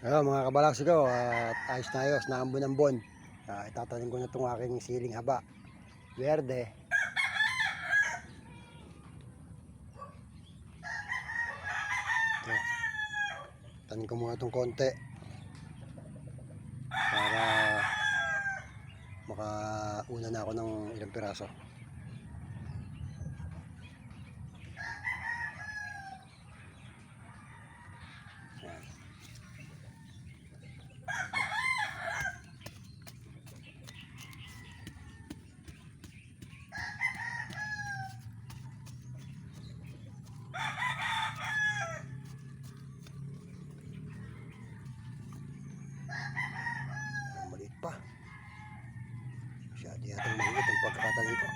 Ayun mga kabalaksi ko, at ayos na ayos, naambon-ambon. Uh, itatanim ko na itong aking siling haba. Verde. Ito. Tanim ko muna itong konti. Para makauna na ako ng ilang piraso. Hindi natin maliit ang pagkakataon ito.